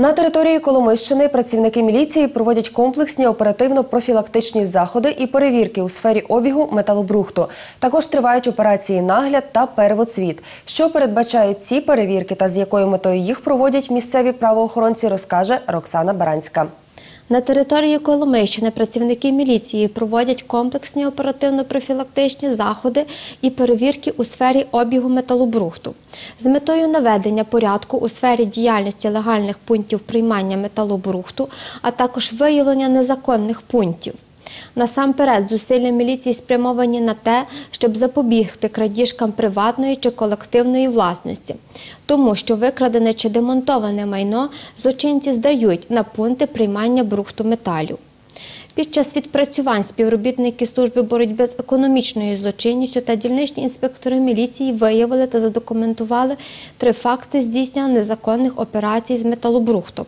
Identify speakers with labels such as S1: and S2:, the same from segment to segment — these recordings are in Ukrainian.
S1: На території Коломийщини працівники міліції проводять комплексні оперативно-профілактичні заходи і перевірки у сфері обігу металобрухту. Також тривають операції нагляд та первоцвіт. Що передбачають ці перевірки та з якою метою їх проводять місцеві правоохоронці, розкаже Роксана Баранська.
S2: На території Коломийщини працівники міліції проводять комплексні оперативно-профілактичні заходи і перевірки у сфері обігу металобрухту з метою наведення порядку у сфері діяльності легальних пунктів приймання металобрухту, а також виявлення незаконних пунктів. Насамперед, зусилля міліції спрямовані на те, щоб запобігти крадіжкам приватної чи колективної власності, тому що викрадене чи демонтоване майно злочинці здають на пункти приймання брухту металів. Під час відпрацювань співробітники служби боротьби з економічною злочинністю та дільничні інспектори міліції виявили та задокументували три факти здійснення незаконних операцій з металобрухтом.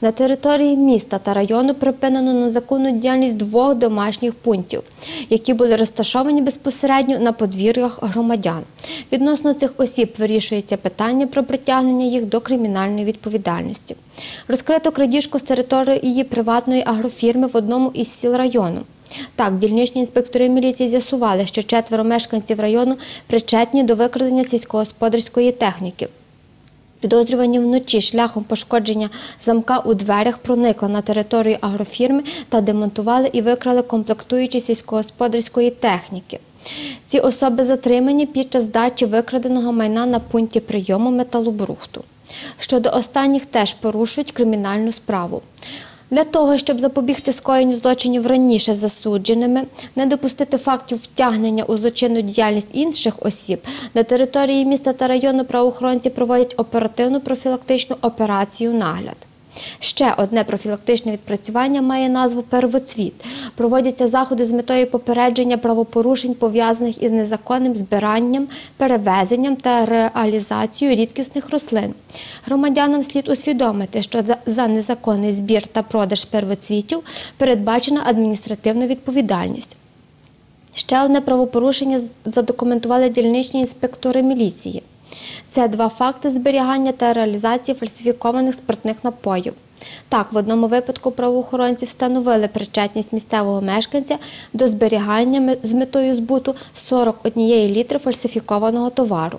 S2: На території міста та району припинено незаконну діяльність двох домашніх пунктів, які були розташовані безпосередньо на подвір'ях громадян. Відносно цих осіб вирішується питання про притягнення їх до кримінальної відповідальності. Розкрито крадіжку з території її приватної агрофірми в одному із сіл району. Так, дільничні інспектори міліції з'ясували, що четверо мешканців району причетні до викрадення сільськогосподарської техніки. Підозрювані вночі шляхом пошкодження замка у дверях проникли на територію агрофірми та демонтували і викрали комплектуючі сільськогосподарської техніки. Ці особи затримані під час здачі викраденого майна на пункті прийому металобрухту. Щодо останніх теж порушують кримінальну справу. Для того, щоб запобігти скоєнню злочинів раніше засудженими, не допустити фактів втягнення у злочинну діяльність інших осіб, на території міста та району правоохоронці проводять оперативну профілактичну операцію нагляд. Ще одне профілактичне відпрацювання має назву Первоцвіт. Проводяться заходи з метою попередження правопорушень, пов'язаних із незаконним збиранням, перевезенням та реалізацією рідкісних рослин. Громадянам слід усвідомити, що за- за незаконний збір та продаж первоцвітів передбачена адміністративна відповідальність. Ще одне правопорушення задокументували дільничні інспектори міліції. Це два факти зберігання та реалізації фальсифікованих спиртних напоїв. Так, в одному випадку правоохоронці встановили причетність місцевого мешканця до зберігання з метою збуту 41 літри фальсифікованого товару.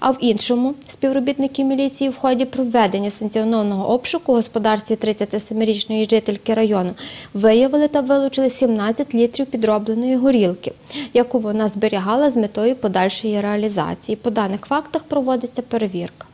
S2: А в іншому співробітники міліції в ході проведення санкціонованого обшуку у господарстві 37-річної жительки району виявили та вилучили 17 літрів підробленої горілки, яку вона зберігала з метою подальшої реалізації. По даних фактах проводиться перевірка.